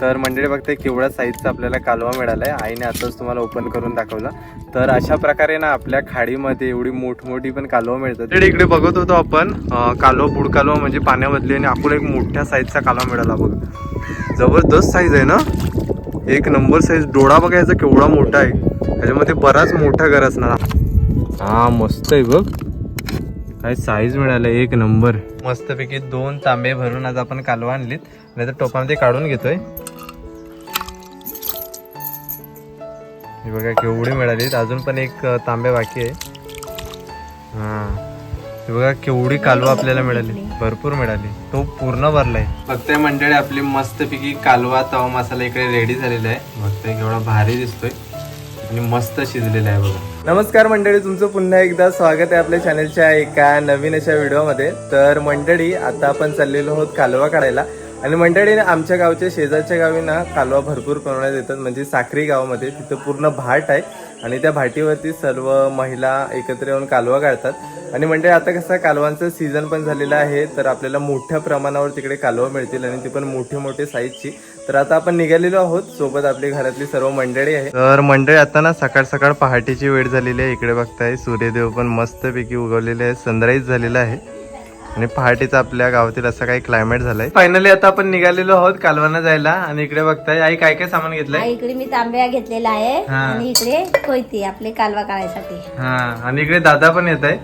तर मंडळी बघते केवढ्या साईजचा आपल्याला कालवा मिळालाय. आईने आताच तुम्हाला ओपन करून दाखवला. तर अशा प्रकारे ना आपल्या खाडीमध्ये एवढी मोठमोठी पण कालवा मिळतात. तर इकडे बघत होतो आपण कालवा बुड कालवा म्हणजे पाण्यामधली आणि आपण एक मोठ्या साईजचा कालवा मिळाला बघ. जबरदस्त साईज आहे ना? एक नंबर साईज डोळा बघा याचा केवढा मोठा आहे. त्याच्यामध्ये बराच मोठा घर असणार. हा मस्त आहे बघ. काय साईज मिळालं एक नंबर मस्तपैकी दोन तांबे भरून आज आपण कालवा आणलीत. नाही तर टोपामध्ये काढून घेतोय. हे बघा केवढे मिळालीत. अजून पण एक तांबे बाकी आहे. हा. हे बघा केवढी कालवा आपल्याला मिळाली. भरपूर मिळाली. तो पूर्ण भरलाय. बघताय मंडळी आपली मस्तपैकी कालवा तवा मसाला इकडे रेडी झालेला आहे. बघताय केवढा भारी दिसतोय. आणि मस्त शिजलेलं आहे बघा. नमस्कार मंडळी तुमचं पुन्हा एकदा स्वागत आहे आपल्या चॅनलच्या एका नवीन अशा व्हिडिओमध्ये तर मंडळी आता आपण चाललेलो आहोत कालवा काढायला. आणि मंडळी आमच्या गावच्या शेजारच्या गावी ना कालवा भरपूर प्रमाणात येतात. म्हणजे साखरी गावामध्ये तिथं पूर्ण भाट आहे. आणि त्या भाटीवरती सर्व महिला एकत्र येऊन कालवा काढतात. आणि मंडळी आता कसं कालवांचं सीझन पण झालेलं आहे तर आपल्याला मोठ्या प्रमाणावर तिकडे कालवा मिळतील. आणि ती पण मोठे मोठे साईजची तर आता आपण निघालेलो आहोत. सोबत आपली घरातली सर्व मंडळी आहे तर मंडळी आता ना सकाळ सकाळ पहाटेची वेळ झालेली आहे. इकडे बघताय सूर्यदेव पण मस्तपैकी उगवलेले आहे सनराईज झालेला आहे. आणि पहाटेचा आपल्या गावातील असं काही क्लायमेट झालंय. फायनली आता आपण निघालेलो आहोत कालवाना जायला. आणि इकडे बघताय आई काय काय सामान घेतलंय? हा, इकडे मी तांब्या घेतलेला आहे. हा. आणि इकडे कोयती आपले कालवा काढायसाठी. हा. आणि इकडे दादा पण येत आहे.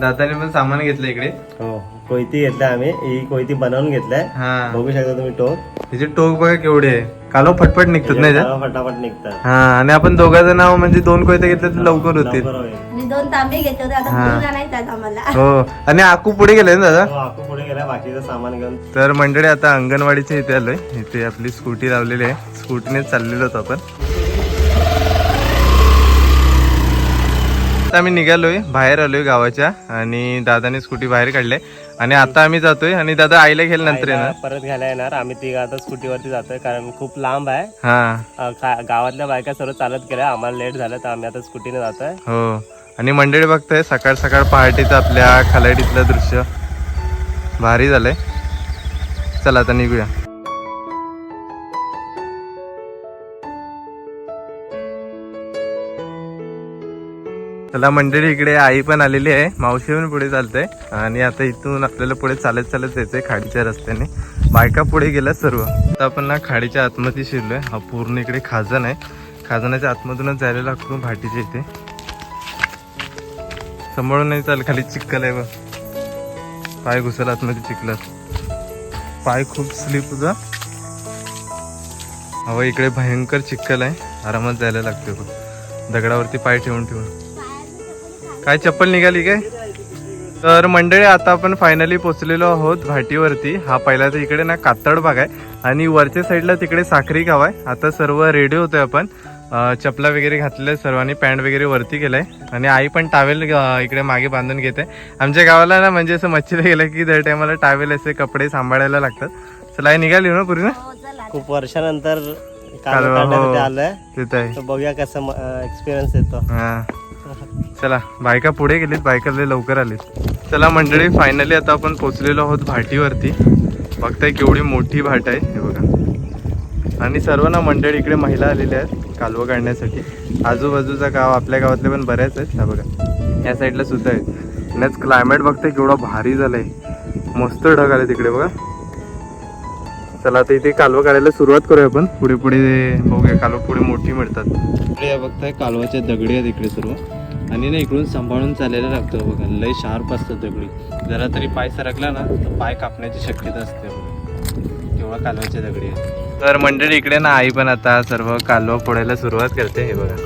दादाने पण सामान घेतलं इकडे. हो. कोयती घेतलाय आम्ही. ही कोयती बनवून घेतलाय. हा. बघू शकता तुम्ही टोक. त्याचे टोक बघा केवढे आहे. कालव फटफट निघतात नाही फटाफट निघतात. हा आणि आपण दोघांचं नाव म्हणजे दोन कोयते घेतले तर लवकर होतील. लवकर होईल. मी दोन तांबे घेतले होते आता हा. आम्हाला हो आणि आकू पुढे गेले ना दादा? हो, पुढे गेला बाकीचं सामान घेऊन. तर मंडळी आता अंगणवाडीच्या इथे आलोय. इथे आपली स्कूटी लावलेली आहे. स्कूटीने चाललेलो होतो आपण. आता आम्ही निघालोय बाहेर आलोय गावाच्या आणि दादाने स्कूटी बाहेर काढले आणि आता आम्ही जातोय आणि दादा आईला घेईल नंतर येणार. परत घ्यायला येणार. आम्ही तिघ आता स्कूटीवरती जातोय कारण खूप लांब आहे. हा. अं, गावातल्या बायका सर्व चालत गेल्या. आम्हाला लेट झालं तर आम्ही आता स्कूटीने जातोय. हो. आणि मंडळी बघताय सकाळ सकाळ पहाटेचं आपल्या खलाडीतलं दृश्य. भारी झालंय. चला आता निघूया. चला मंडळी इकडे आई पण आलेली आहे. मावशी पण पुढे चालते आणि आता इथून आपल्याला पुढे चालत चालत जायचंय खाडीच्या रस्त्याने. बायका पुढे गेल्या सर्व. आता आपण ना खाडीच्या आतमध्ये शिरलोय. हा पूर्ण इकडे खाजण आहे. खाजणाच्या आतमधूनच जायला लागतो भाटीच्या इथे. सांभाळून नाही चाल खाली चिक्कल आहे बघ. पाय घुसल आतमध्ये चिखलात. पाय खूप स्लिप होता हवा इकडे भयंकर चिक्कल आहे. आरामात जायला लागते बघ. दगडावरती पाय ठेवून ठेवून. काय चप्पल निघाली काय? तर मंडळी आता आपण फायनली पोहोचलेलो आहोत भाटीवरती हा पहिला तर इकडे ना कातड भाग आहे. आणि वरच्या साईडला तिकडे साखरी गाव आहे. आता सर्व रेडी होतोय आपण. चपला वगैरे घातलेल्या सर्वांनी पॅन्ट वगैरे वरती केलंय. आणि आई पण टावेल इकडे मागे बांधून घेते. आमच्या गावाला ना म्हणजे असं मच्छीला गेलं की दर टायमाला टावेल असे कपडे सांभाळायला लागतात. चला आई निघाली ना पूर्ण? हो खूप वर्षानंतर काढण्यासाठी हो. आलोय. बघूया कसं एक्सपिरियन्स येतो. हा. चला बायका पुढे गेलीत बायका लवकर आलीत. चला मंडळी फायनली आता आपण पोचलेलो आहोत भाटीवरती. बघताय केवढी मोठी भाट आहे हे बघा. आणि सर्व ना मंडळी इकडे महिला आलेल्या आहेत कालवं काढण्यासाठी. आजूबाजूचा गाव आपल्या गावातले पण बऱ्याच आहेत हा बघा. या साईडला सुद्धा आहेत. आणि आज क्लायमेट बघताय केवढा भारी झालाय. मस्त ढग आले तिकडे बघा. चला आता इथे कालवं काढायला सुरुवात करूया आपण. पुढे पुढे बघूया कालवं पुढे मोठी मिळतात. इकडे या बघताय कालवाच्या दगडी आहेत इकडे सर्व. आणि ना इकडून सांभाळून चालायला लागतं बघा. लय शार्प असतं दगडी जरा तरी पाय सरकला ना तर पाय कापण्याची शक्यता असते बघा. तेव्हा कालवाच्या दगडी आहे तर मंडळी इकडे ना आई पण आता सर्व कालवा फोडायला सुरुवात करते हे बघा.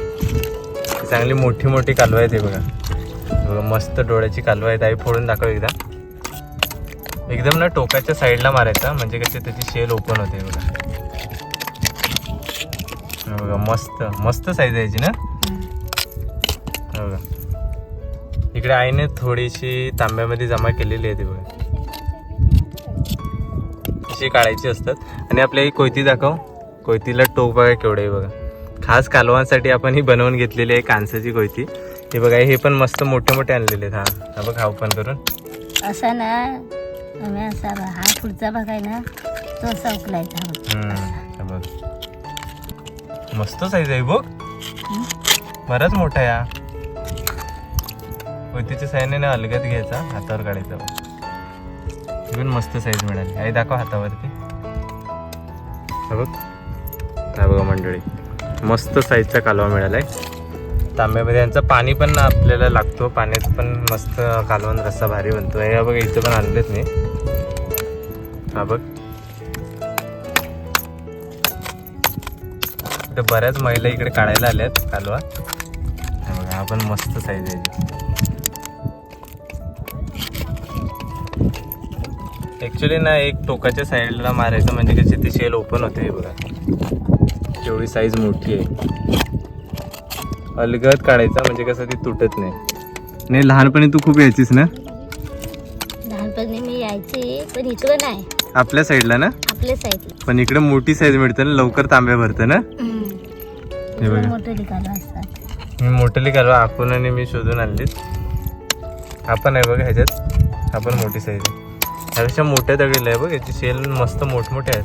चांगली मोठी मोठी कालवा आहेत हे बघा. बघा मस्त डोळ्याची कालवा आहेत. आई फोडून दाखव एकदा. एकदम ना टोकाच्या साईडला मारायचा म्हणजे कसे त्याची शेल ओपन होते बघा. बघा मस्त मस्त साईज आहे ना. हे बघा. इकडे आईने थोडीशी तांब्यामध्ये जमा केलेली आहे ती बघा. अशी काढायची असतात. आणि आपल्या ही कोयती दाखव. कोयतीला टोक बघा केवढे आहे बघा. खास कालवांसाठी आपण ही बनवून घेतलेली आहे कांसाची कोयती. हे बघा हे पण मस्त मोठे मोठे आणलेले आहेत. हा हा बघ हा ओपन करून. असा ना असा हा पुढचा भाग आहे ना तो असा उकलायचा हे बघ. बघ मस्त साईज आहे बघ. बराच मोठा या कोयतीच्या साईने ना अलगद घ्यायचा हातावर काढायचा. बघ मस्त साईज मिळाली. आई दाखव हातावरती. बघ. हा बघा मंडळी. मस्त साईजचा कालवा मिळाला आहे तांब्यामध्ये यांचं पाणी पण आपल्याला लागतो. पाण्याचं पण मस्त कालवण रस्सा भारी बनतो हे बघा इथं पण आणलेत मी. हा बघ. तर बऱ्याच महिला इकडे काढायला आल्यात कालवा. बघा हा पण मस्त साईज आहे. ऍक्च्युली ना एक टोकाच्या साईडला मारायचं म्हणजे कशी ती शेल ओपन होते बघा. तेवढी साईज मोठी आहे. अलगद काढायचा म्हणजे कसं ती तुटत नाही. नाही लहानपणी तू खूप यायचीस ना? लहानपणी मी यायची पण इकडं नाही. आपल्या साईडला ना? आपल्या साईडला. पण इकडे मोठी साईज मिळते ना लवकर तांब्या भरतं ना? हे बघा. मोठे लिखाणं असतात. मी मोठली कालवा आपण आणि मी शोधून आणलीत. आपण आहे बघ ह्याच्यात. आपण मोठी साईज आहे. ह्यापेक्षा मोठ्या दगडीला आहे बघ याची शेल मस्त मोठमोठे आहेत.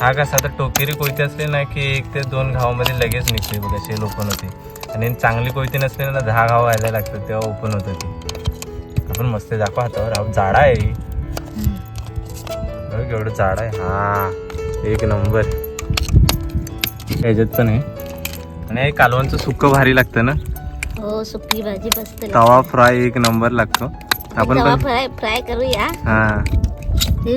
हा कसा आता टोकेरी कोयती असली ना की एक ते दोन घावामध्ये लगेच निघते बघा शेल ओपन होते. आणि चांगली कोयती नसली ना दहा घाव व्हायला लागतात तेव्हा ओपन होतं ते. आपण मस्त दाखव हातावर. हा जाडा आहे बघ एवढं जाड आहे. हा एक नंबर. ह्याच्यात पण आहे. आणि कालवांचं सुक्क भारी लागतं ना. हो सुकी भाजी मस्त तवा फ्राय एक नंबर लागतो. आपण तवा फ्राय फ्राय करूया. हा. ते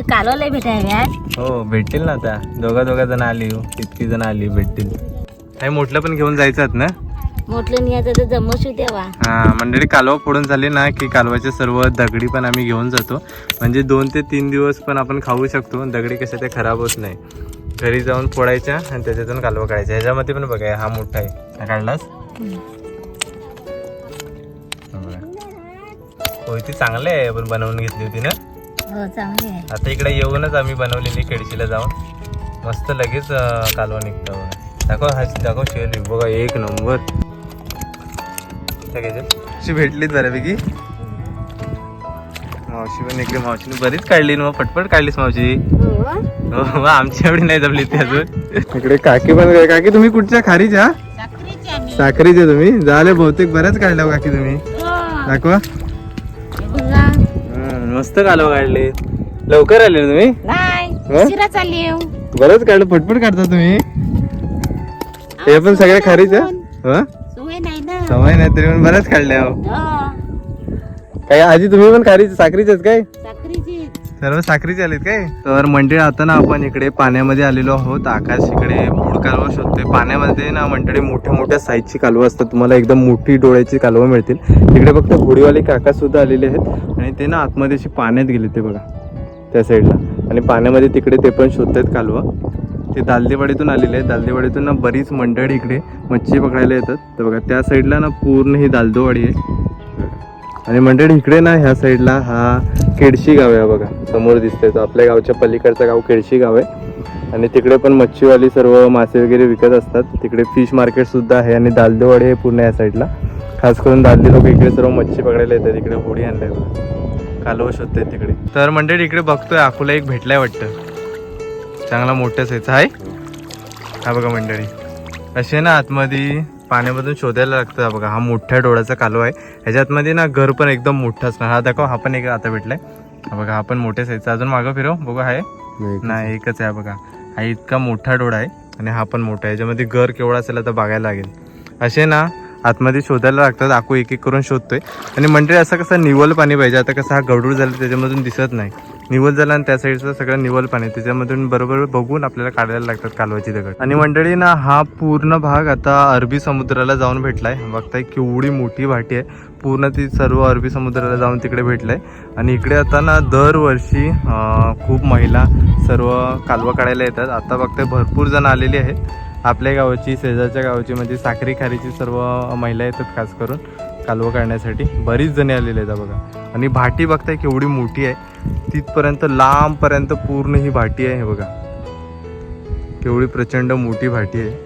हो भेटतील ना आता. दोघा दोघा जण आली हो. इतकी जण आली भेटतील. काही मोठलं पण घेऊन जायचं ना? मोठलं जमवशू हा मंडळी कालवा फोडून झाली ना की कालवाचे सर्व दगडी पण आम्ही घेऊन जातो. म्हणजे दोन ते तीन दिवस पण आपण खाऊ शकतो. दगडी कशा ते खराब होत नाही. घरी जाऊन फोडायच्या आणि त्याच्यातून कालवा काढायचा. ह्याच्यामध्ये पण बघा हा मोठा आहे. हा काढलास? होय ती चांगली आहे आपण बनवून घेतली होती ना? हो चांगली आहे. आता इकडे येऊनच आम्ही बनवलेली केडशीला जाऊन. मस्त लगेच कालवा निघतो दाखव हा दाखव शेल बघा एक नंबर. अशी भेटलीत बऱ्यापैकी. मावशी पण इकडे मावशीने बरीच काढली ना मग पटपट काढलीस मावशी. हो आमची एवढी नाही जमली ती अजून. इकडे काकी पण काकी तुम्ही कुठच्या? खारीच्या साखरीचे तुम्ही? झाले बहुतेक बऱ्याच काढल्या हो काकी तुम्ही. दाखवा. हम्म, मस्त कालवा काढले. लवकर आले ना तुम्ही? नाही शिरा चालली बरंच काढलं पटपट काढता तुम्ही. हे पण सगळ्या खारीच्या हो? सवय नाही ना. सवय नाही तरी पण बऱ्याच काढल्या हो हो. काय आजी तुम्ही पण खारीचे साखरीचेच काय? साखरीची सर्व साखरीचे आलेत काय? तर मंडळी आता ना आपण इकडे पाण्यामध्ये आलेलो आहोत. आकाश इकडे मूळ कालवा शोधतोय. पाण्यामध्ये ना मंडळी मोठ्या मोठ्या साईजची कालवं असतात. तुम्हाला एकदम मोठी डोळ्याची कालवं मिळतील. तिकडे फक्त होडीवाले काका सुद्धा आलेले आहेत. आणि ते ना आतमध्ये अशी पाण्यात गेले ते बघा त्या साईडला आणि पाण्यामध्ये तिकडे ते पण शोधतायत कालवं. ते दालदेवाडीतून आलेले आहेत. दालदेवाडीतून ना बरीच मंडळी इकडे मच्छी पकडायला येतात. तर बघा त्या साईडला ना पूर्ण ही दालदोवाडी आहे. आणि मंडळी इकडे ना ह्या साईडला हा केडशी गाव आहे बघा. समोर दिसतंय तो. आपल्या गावच्या पलीकडचं गाव केडशी गाव आहे. आणि तिकडे पण मच्छीवाली सर्व मासे वगैरे विकत असतात. तिकडे फिश मार्केट सुद्धा आहे आणि दालदेवाडी आहे पूर्ण या साईडला. खास करून दालदी लोक इकडे सर्व मच्छी पकडायला येतात. इकडे होडी आणलाय बघा. कालव शोधतायत तिकडे. तर मंडळी इकडे बघतोय. अकोला एक भेटलाय वाटतं. चांगला मोठ्या साईजचा आहे हा बघा मंडळी. असे ना आतमध्ये? पाण्यामधून शोधायला लागतं हा बघा हा मोठ्या डोळ्याचा कालवा आहे. ह्याच्या आतमध्ये ना घर पण एकदम मोठं असणार. हा दाखव हा पण एक आता भेटलाय. हा बघा हा पण मोठ्या साईजचा अजून मागं फिरव बघा आहे? नाही एकच आहे. बघा. हा इतका मोठा डोळा आहे आणि हा पण मोठा आहे. याच्यामध्ये घर केवढा असेल आता बघायला लागेल. असे ना आतमध्ये शोधायला लागतात. आकू एक एक करून शोधतोय. आणि मंडळी असं कसं निवल पाणी पाहिजे. आता कसं हा गडूळ झाला त्याच्यामधून दिसत नाही. निवल झाला आणि त्या साईडचं सगळं निवल पाणी. त्याच्यामधून बरोबर बघून आपल्याला काढायला लागतात कालवाची दगड. आणि मंडळी ना हा पूर्ण भाग आता अरबी समुद्राला जाऊन भेटलाय. बघताय केवढी मोठी भाटी आहे. पूर्ण ती सर्व अरबी समुद्राला जाऊन तिकडे भेटलंय. आणि इकडे आता ना दरवर्षी खूप महिला सर्व कालवा काढायला येतात. आता बघताय भरपूर जण आलेली आहेत. आपल्या गावाची शेजारच्या गावाची म्हणजे साखरी खारीची सर्व महिला येतात खास करून. कालवं काढण्यासाठी बरीच जणी आलेली आहेत बघा. आणि भाटी बघताय केवढी मोठी आहे. तिथपर्यंत लांबपर्यंत पूर्ण ही भाटी आहे हे बघा. केवढी प्रचंड मोठी भाटी आहे.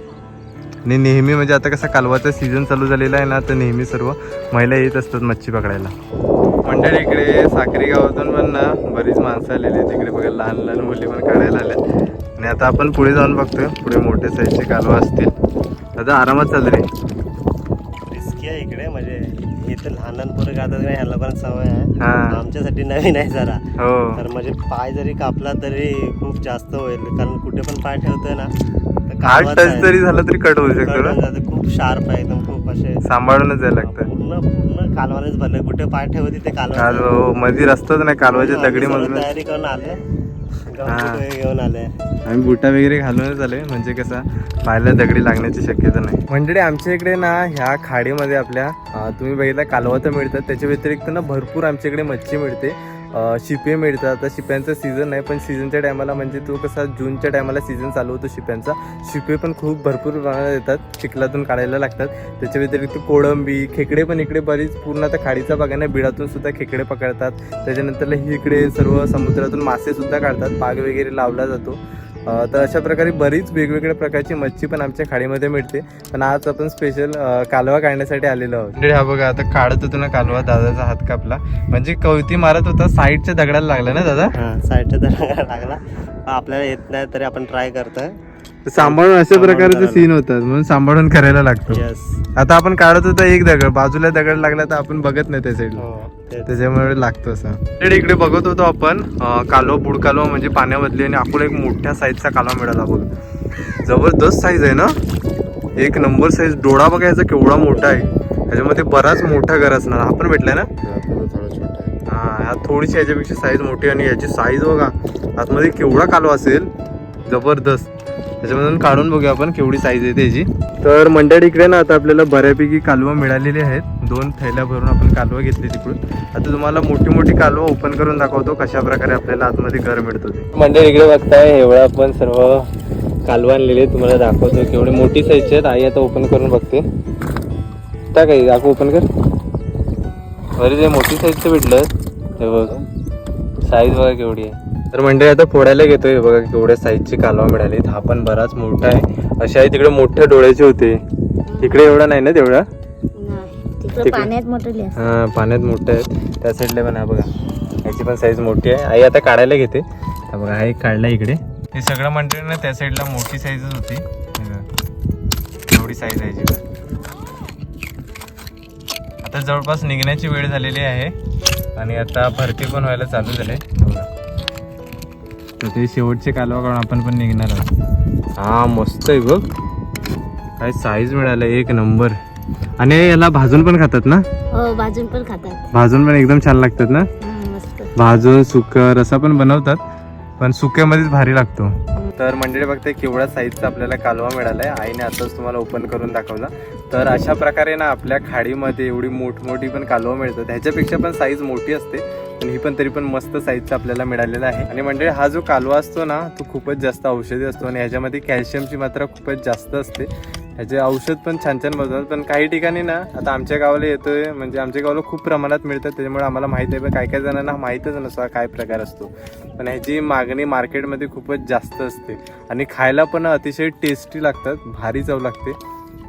आणि नेहमी म्हणजे आता कसा कालवाचा सीझन चालू झालेला आहे ना तर नेहमी सर्व महिला येत असतात मच्छी पकडायला. मंडळ इकडे साखरी गावातून पण ना बरीच माणसं आलेली आहेत. तिकडे बघा लहान लहान मुली पण काढायला आल्या. आणि आता आपण पुढे जाऊन बघतोय. पुढे मोठे साईजचे कालवा असतील. आता आरामात चालले इकडे म्हणजे इथे लहान लहान पोरं गातात ह्याला पण सवय आहे. हा. आमच्यासाठी नवीन आहे जरा. हो. तर म्हणजे पाय जरी कापला तरी खूप जास्त होईल कारण कुठे पण पाय ठेवतोय ना तर आठ कालवाच टच आहे. जरी झालं तरी कट होऊ शकतो जातं. खूप शार्प आहे एकदम खूप असे सांभाळूनच जायला लागतं. पूर्ण पूर्ण कालवानेच भरले. कुठे पाय ठेवते ते काल कालवा हो, मध्ये रस्ताच नाही कालवाच्या दगडी मधून तयारी करून आले हा. घेऊन आले आम्ही बुटा वगैरे घालूनच आलोय म्हणजे कसं पायाला दगडी लागण्याची शक्यता नाही. मंडळी आमच्या इकडे ना ह्या खाडीमध्ये आपल्या तुम्ही बघितलं कालवा तर मिळतात. त्याच्या व्यतिरिक्त ना भरपूर आमच्या इकडे मच्छी मिळते. शिपे मिळतात. आता शिप्यांचा सीझन नाही पण सीझनच्या टायमाला म्हणजे तो कसा जूनच्या टायमाला सीझन चालू होतो शिप्यांचा शिपे पण खूप भरपूर प्रमाणात येतात चिखलातून काढायला लागतात. त्याच्या व्यतिरिक्त कोळंबी खेकडे पण इकडे बरीच पूर्ण आता खाडीचा भाग आहे ना बिडातून सुद्धा खेकडे पकडतात. त्याच्यानंतर ही इकडे सर्व समुद्रातून मासेसुद्धा काढतात पाग वगैरे लावला जातो. तर अशा प्रकारे बरीच वेगवेगळ्या प्रकारची मच्छी पण आमच्या खाडीमध्ये मिळते. पण आज आपण स्पेशल कालवा काढण्यासाठी आलेलो आहोत. म्हणजे हा बघा आता काढत होतो ना कालवा दादाचा हात कापला. म्हणजे कवती मारत होता साईडच्या दगडाला लागला ना दादा? हा साईडच्या दरम्यान लागला. आपल्याला येत नाही तरी आपण ट्राय करतोय. सांभाळून अशा प्रकारचे. सीन होतात म्हणून सांभाळून करायला लागतो. यस आता आपण काढत होता एक दगड बाजूला दगड लागला तर आपण बघत नाही त्या साईडला हो. त्याच्यामुळे लागतो असं. इकडे इकडे बघत होतो आपण अं, कालवा बुड कालवा म्हणजे पाण्यामधली आणि आपण एक मोठ्या साईजचा कालवा मिळाला बघ. जबरदस्त साईज आहे ना? एक नंबर साईज डोळा बघायचा केवढा मोठा आहे. त्याच्यामध्ये बराच मोठा घर असणार. हा पण भेटलाय ना? हा थोडीशी याच्यापेक्षा साईज मोठी आणि याची साईज बघा. आतमध्ये केवढा कालवा असेल? जबरदस्त. त्याच्यामधून काढून बघूया आपण केवढी साईज आहे त्याची. तर मंडळ इकडे ना आता आपल्याला बऱ्यापैकी कालवा मिळालेली आहेत. दोन थैल्या भरून आपण कालवा घेतली तिकडून. आता तुम्हाला मोठी मोठी कालवा ओपन करून दाखवतो कशा प्रकारे आपल्याला आतमध्ये घर मिळतो ते. मंडळ इकडे बघताय एवढं आपण सर्व कालवा आणलेले तुम्हाला दाखवतो केवढी मोठी साईजची आहेत. आई आता ओपन करून बघते. त्या काही दाखव ओपन कर. बरे ते मोठी साईजचं भेटलं. हे बघ. साईज बघा केवढी आहे. तर मंडळी आता फोडायला घेतोय. बघा केवढ्या साईजची कालवा मिळाली. हा पण बराच मोठा आहे. अशा आहे तिकडे मोठ्या डोळ्याचे होते. इकडे एवढा नाही ना तेवढा? नाही. तिकडे तिकडे- पाण्यात हा मोठं आहे. त्या साईडला पण हा बघा. याची पण साईज मोठी आहे. आई आता काढायला घेते. बघा हा एक काढला इकडे. हे सगळं मंडळी ना त्या साईडला मोठी साईजच होती. एवढी साईज आहे आता जवळपास निघण्याची वेळ झालेली आहे. आणि आता भरती पण व्हायला चालू झाले. तर ते शेवटचे कालवा काढून आपण पण निघणार आहोत. हा मस्त आहे बघ. काय साईज मिळाला एक नंबर आणि याला भाजून पण खातात ना? हो भाजून पण खातात. भाजून पण एकदम छान लागतात ना? भाजून सुक रसा पण बनवतात पण सुक्यामध्येच भारी लागतो. तर मंडळी बघते केवढा साईजचा आपल्याला कालवा मिळाला आहे आईने आताच तुम्हाला ओपन करून दाखवला. तर अशा प्रकारे ना आपल्या खाडीमध्ये एवढी मोठमोठी पण कालवा मिळतात. ह्याच्यापेक्षा पण साईज मोठी असते. पण ही पण तरी पण मस्त साईजचा आपल्याला मिळालेला आहे. आणि मंडळी हा जो कालवा असतो ना तो खूपच जास्त औषधी असतो. आणि ह्याच्यामध्ये कॅल्शियमची मात्रा खूपच जास्त असते. ह्याचे औषध पण छान छान बनवतात. पण काही ठिकाणी ना आता आमच्या गावाला येतोय म्हणजे आमच्या गावाला खूप प्रमाणात मिळतात. त्याच्यामुळे आम्हाला माहीत आहे पण काही काही जणांना माहीतच नसा काय प्रकार असतो. पण ह्याची मागणी मार्केटमध्ये खूपच जास्त असते. आणि खायला पण अतिशय टेस्टी लागतात भारी चव लागते.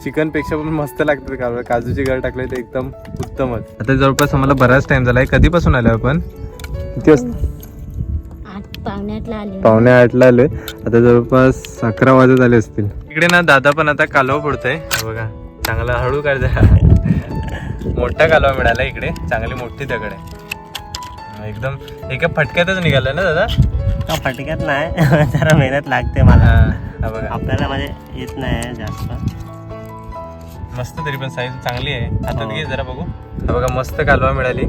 चिकनपेक्षा पण मस्त लागतात का? काजूची गळ टाकले ते एकदम उत्तमच. आता जवळपास आम्हाला बराच टाइम आहे कधीपासून आलो आपण? किती पावणे आठला आलोय. आता जवळपास अकरा वाजत आले असतील. इकडे ना दादा पण आता कालवा फोडतोय. हे बघा चांगला हळू काढ मोठा कालवा मिळाला इकडे. चांगली मोठी दगड आहे. हा, एकदम एका फटक्यातच निघाला ना दादा? का फटक्यात नाही? जरा मेहनत लागते मला. हा हा बघा. आपल्याला म्हणजे येत नाही जास्त. मस्त तरी पण साईज चांगली आहे. हातात घे जरा बघू. हा बघा मस्त कालवा मिळाली.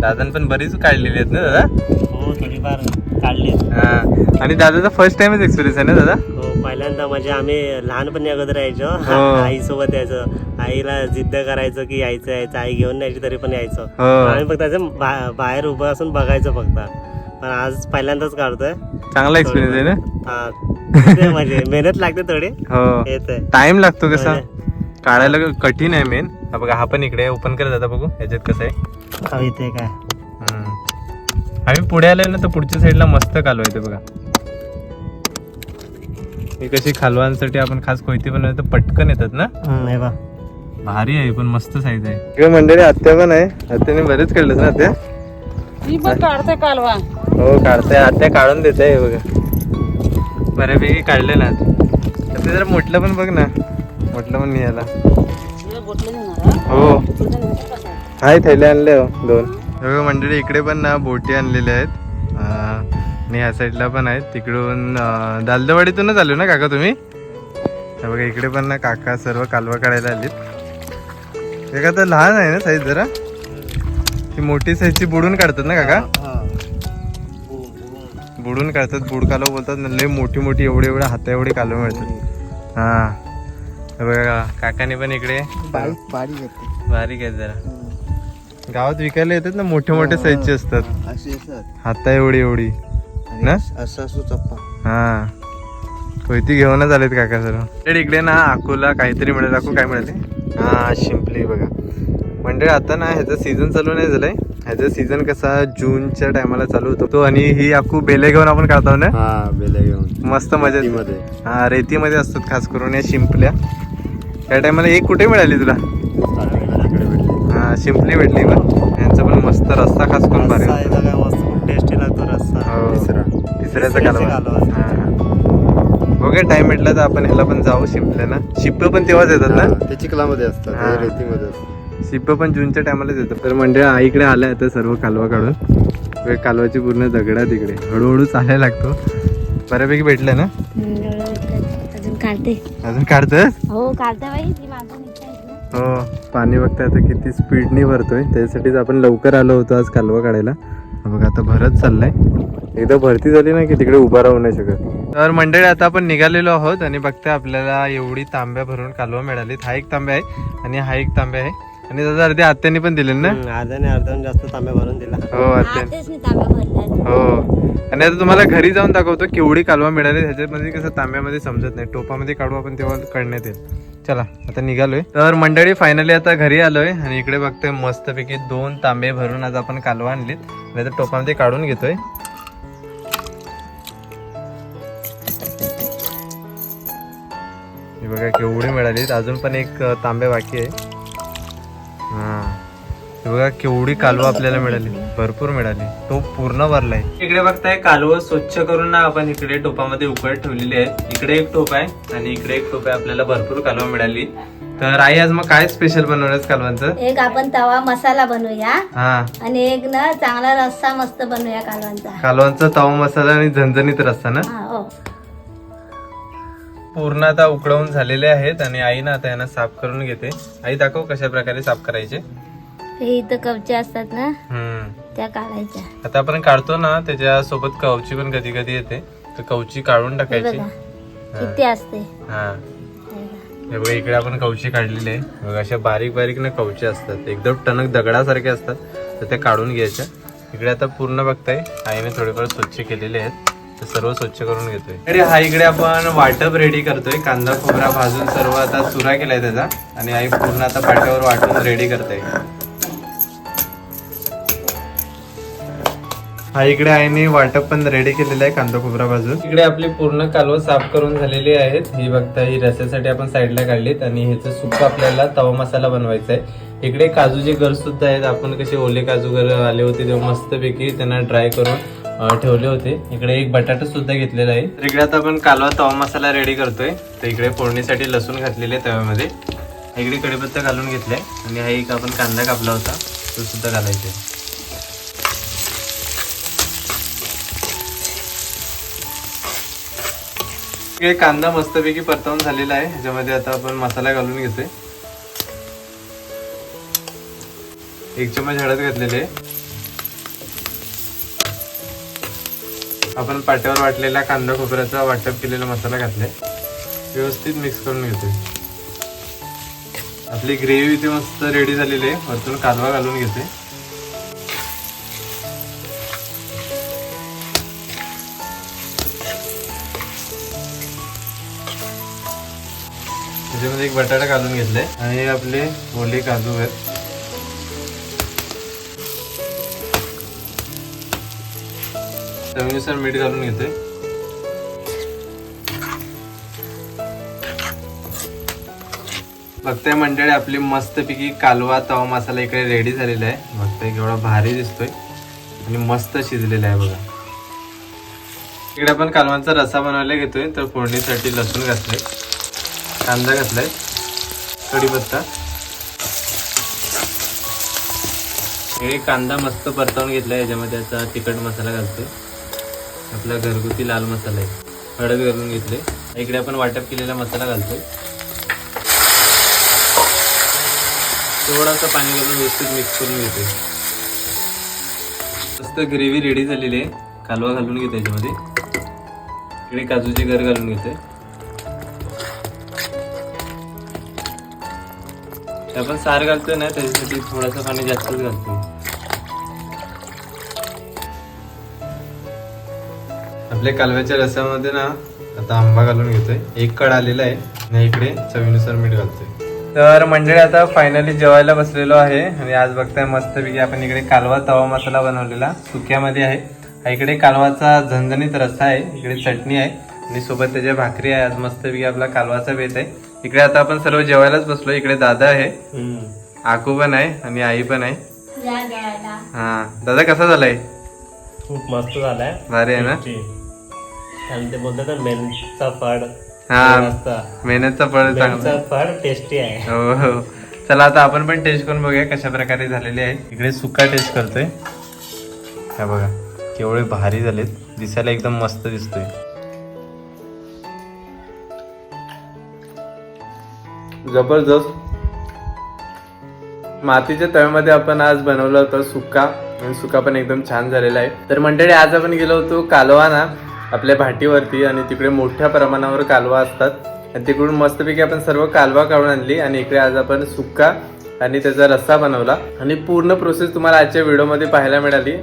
दादान पण बरीच काढलेली आहेत ना दादा? हो थोडीफार. काढली हा. आणि दादाचा फर्स्ट टाइमच एक्सपिरियन्स आहे ना दादा? हो पहिल्यांदा म्हणजे आम्ही लहानपणी अगोदर यायचो. हो. आई सोबत यायचो. आईला जिद्द करायचो की यायचं यायचं. आई घेऊन यायची तरी पण यायचो. हो. आम्ही फक्त त्याचं बाहेर उभं असून बघायचं फक्त. पण आज पहिल्यांदाच काढतोय. चांगला एक्सपिरियन्स आहे ना? हा म्हणजे. मेहनत लागते थोडी. हो. येत टाइम लागतो कसा? काढायला कठीण आहे मेन हा बघा हा पण इकडे ओपन करत जाता बघू. याच्यात कसं आहे? इथे काय. आम्ही पुढे आलोय ना तर पुढच्या साईडला मस्त कालवा येते बघा. ही कशी खालवांसाठी आपण खास कोयती बनवतो तर पटकन येतात ना? हम्म, हे बा. भारी आहे पण मस्त साईज आहे. इकडे मंडळी आत्या पण आहे. आत्याने बरेच काढलेत ना आत्या? ती पण काढते कालवा. हो काढते. आत्या काढून देते आहे बघा. बऱ्यापैकी काढले ना. आता जरा मोठलं पण बघ ना. मोठलं पण नाही देणार हो हाय थैले आणले हो दोन. हे बघा मंडळी इकडे पण ना बोटी आणलेल्या आहेत. आणि ह्या साईडला पण आहेत. तिकडून दालदवाडीतूनच आलो ना काका तुम्ही? बघा इकडे पण ना काका सर्व कालवा काढायला आलीत. काका तर लहान आहे ना साईज जरा? ती मोठी साईजची बुडून काढतात ना काका? बुडून काढतात बुड कालव बोलतात. ना लय मोठी मोठी एवढे एवढे हाता एवढे कालव मिळतात. हा. हे बघा काकाने पण इकडे बारीक आहेत जरा. गावात विकायला येतात ना मोठे मोठे साईजचे असतात. अशी असतात हाता एवढी एवढी. ना? असं असू चप्पा. हा. कोयती घेऊनच आलेत काका सर्व तर इकडे ना अकोला काहीतरी मिळेल. अको काय मिळाले हा शिंपली बघा. म्हणजे आता ना ह्याचा सीझन चालू नाही झालाय. ह्याचा सीझन कसा जूनच्या टायमाला चालू होतो तो आणि ही अकू बेले घेऊन आपण काढतो ना? हा बेले घेऊन. मस्त मजा येते. मध्ये हा रेतीमध्ये असतात खास करून या शिंपल्या. त्या टायमाला एक कुठे मिळाली तुला? शिंपली भेटली पण. यांचा पण मस्त रस्ता खास करून भारी रस्सा मस्त खूप टेस्टी लागतो रस्सा. हो. तिसरा. तिसऱ्याचा कालवा कालवा. हा. बघा टाइम भेटला तर आपण ह्याला पण जाऊ शिंपल्या ना. शिप्प पण तेव्हाच येतात ना? ते चिखलामध्ये असतात रेतीमध्ये असतात. शिप्प पण जूनच्या टायमालाच येतात. तर म्हणजे आईकडे आल्या आता सर्व कालवा काढून. कालवाची पूर्ण दगडा तिकडे. हळूहळू चालायला लागतो. बऱ्यापैकी भेटलं ना? अजून काढते. अजून काढतस हो काढते हो पाणी बघता आता किती स्पीडनी भरतोय. त्यासाठीच आपण लवकर आलो होतो आज कालवा काढायला. बघा आता भरत चाललाय. एकदा भरती झाली ना की तिकडे उभा राहू नाही शकत. तर मंडळी आता आपण निघालेलो आहोत आणि बघता आपल्याला एवढी तांब्या भरून कालवा मिळाली हा एक तांब्या आहे आणि हा एक तांब्या आहे. आणि दादा अर्धे आत्यानी पण दिले ना? अर्ध्याने अर्ध्याने जास्त तांब्या भरून दिला. हो आत्या. आतेच मी तांब्या भरल्यात हो. आणि आता तुम्हाला घरी जाऊन दाखवतो केवढी कालवा मिळाली. ह्याच्यामध्ये कसं तांब्यामध्ये समजत नाही. टोपामध्ये काढू आपण तेव्हा कळण्यात येईल. चला आता निघालोय. तर मंडळी फायनली आता घरी आलोय. आणि इकडे बघतोय मस्तपैकी दोन तांबे भरून आज आपण कालवा आणलीत. आणि आता टोपामध्ये काढून घेतोय. हे बघा केवढी मिळालीत. अजून पण एक तांबे बाकी आहे. बघा केवढी कालवा आपल्याला मिळाली. भरपूर मिळाली. तो पूर्ण भरलाय. इकडे बघताय कालव स्वच्छ करून ना आपण इकडे टोपामध्ये उकळत ठेवलेली आहे इकडे एक टोप आहे आणि इकडे एक टोप आहे. आपल्याला भरपूर कालवा मिळाली. तर आई आज मग काय स्पेशल बनवण्यास कालवांचं? एक आपण तवा मसाला बनवूया. हा. आणि एक ना चांगला रस्सा मस्त बनवूया कालवांचा. कालवांचा तवा मसाला आणि झणझणीत रस्ता ना? हा हो. पूर्ण आता उकळवून झालेले आहेत आणि आई ना आता यांना साफ करून घेते. आई दाखव कशा प्रकारे साफ करायचे. हे इथं कवचे असतात ना हम्म. त्या काढायच्या. आता आपण काढतो ना त्याच्या सोबत कवची पण कधी कधी येते. तर कवची काढून हे टाकायची. बघा किती असते. हा. हे बघा. हे बघा इकडे आपण कवची काढलेली आहे. बघा अशा बारीक बारीक ना कवचे असतात. एकदम टणक दगडासारखे असतात. तर त्या काढून घ्यायच्या. इकडे आता पूर्ण बघताय आईने थोडेफार स्वच्छ केलेले आहेत. तर सर्व स्वच्छ करून घेतोय. अरे हा इकडे आपण वाटप रेडी करतोय. कांदा खोबरा भाजून सर्व आता चुरा केलाय त्याचा. आणि आई पूर्ण आता पाट्यावर वाटून रेडी करते हा इकडे आईने वाटप पण रेडी केलेलं आहे कांदा खोबरा भाजून. इकडे आपली पूर्ण कालवं साफ करून झालेली आहेत. ही बघता ही रस्यासाठी आपण साईडला काढलीत. आणि ह्याचं सुक आपल्याला तवा मसाला बनवायचा आहे इकडे काजूचे घर सुद्धा आहेत. आपण कसे ओले काजू घर आले होते तेव्हा मस्तपैकी त्यांना ड्राय करून ठेवले होते. इकडे एक बटाटा सुद्धा घेतलेला आहे. तर इकडे आता आपण कालवा तवा मसाला रेडी करतोय. तर इकडे फोडणीसाठी लसूण घातलेले तव्यामध्ये. इकडे कढीपत्ता घालून घेतलाय. आणि हा एक आपण कांदा कापला होता. तो सुद्धा घालायचा आहे. इकडे कांदा मस्तपैकी परतवून झालेला आहे. ह्याच्यामध्ये आता आपण मसाला घालून घेतोय. एक चमच हळद घातलेली आहे. आपण पाट्यावर वाटलेला कांदा खोबऱ्याचा वाटप केलेला मसाला घातलाय. व्यवस्थित मिक्स करून घेतोय. आपली ग्रेव्ही इथे मस्त रेडी झालेली आहे. वरतून कालवा घालून घेते त्याच्यामध्ये एक बटाटा घालून घेतलाय. आणि आपले ओले काजू आहेत. चवीनुसार मीठ घालून घेते. बघताय मंडळी आपली मस्तपैकी कालवा तवा मसाला इकडे रेडी झालेला आहे. बघताय केवढा भारी दिसतोय. आणि मस्त शिजलेला आहे बघा. इकडे आपण कालवांचा रसा बनवायला घेतोय. तर फोडणीसाठी लसूण घातलंय. कांदा घातलाय. कढीपत्ता. हे कांदा मस्त परतवून घेतलाय. याच्यामध्ये त्याचा तिखट मसाला घालतोय. आपला घरगुती लाल मसाला आहे. हळद घालून घेतले. इकडे आपण वाटप केलेला मसाला घालतोय. थोडासा पाणी घालून व्यवस्थित मिक्स करून घेतोय. मस्त ग्रेव्ही रेडी झालेली आहे. कालवा घालून घेतो याच्यामध्ये. इकडे काजूचे घर घालून घेतोय. आपण सार घालतोय ना त्याच्यासाठी थोडासा पाणी जास्तच घालतोय. आपल्या कालव्याच्या रसामध्ये ना आता आंबा घालून घेतोय. एक कड आलेला आहे आणि इकडे चवीनुसार मीठ घालतोय. तर मंडळी आता फायनली जेवायला बसलेलो आहे आणि आज बघताय मस्तपैकी आपण इकडे कालवा तवा मसाला बनवलेला सुक्यामध्ये आहे. हा इकडे कालवाचा झणझणीत रस्सा आहे इकडे चटणी आहे आणि सोबत त्याच्या भाकरी आहे. आज मस्तपैकी आपला कालवाचा बेत आहे. इकडे आता आपण सर्व जेवायलाच बसलो इकडे दादा आहे. आकू पण आहे आणि आई पण आहे. हा. दादा कसा झालाय? खूप मस्त झालाय. भारी आहे ना? आणि ते बोलतात ना मेनचा फळ. हा मेहनतचा फळ चांगला फळ टेस्टी आहे. हो हो. चला आता आपण पण टेस्ट करून बघूया कशा प्रकारे झालेली आहे. इकडे सुका टेस्ट करतोय. हा बघा केवढे भारी झालेत. दिसायला एकदम मस्त दिसतोय. जबरदस्त. मातीच्या तव्यामध्ये आपण आज बनवलं होतं सुका. आणि सुका पण एकदम छान झालेला आहे. तर मंडळी आज आपण गेलो होतो कालवा ना आपल्या भाटीवरती आणि तिकडे मोठ्या प्रमाणावर कालवा असतात. आणि तिकडून मस्तपैकी आपण सर्व कालवा काढून आणली आणि इकडे आज आपण सुक्का आणि त्याचा रस्सा बनवला. आणि पूर्ण प्रोसेस तुम्हाला आजच्या व्हिडिओमध्ये पाहायला मिळाली.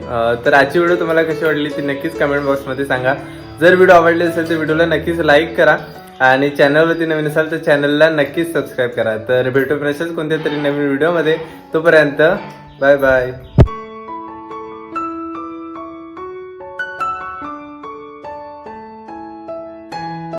तर आजची व्हिडिओ तुम्हाला कशी वाटली ती नक्कीच कमेंट बॉक्समध्ये सांगा. जर व्हिडिओ आवडले असेल तर व्हिडिओला नक्कीच लाईक करा. आणि चॅनलवरती नवीन असाल तर चॅनलला नक्कीच सबस्क्राईब करा. तर भेटू प्रशाच कोणत्या तरी नवीन व्हिडिओमध्ये. तोपर्यंत बाय बाय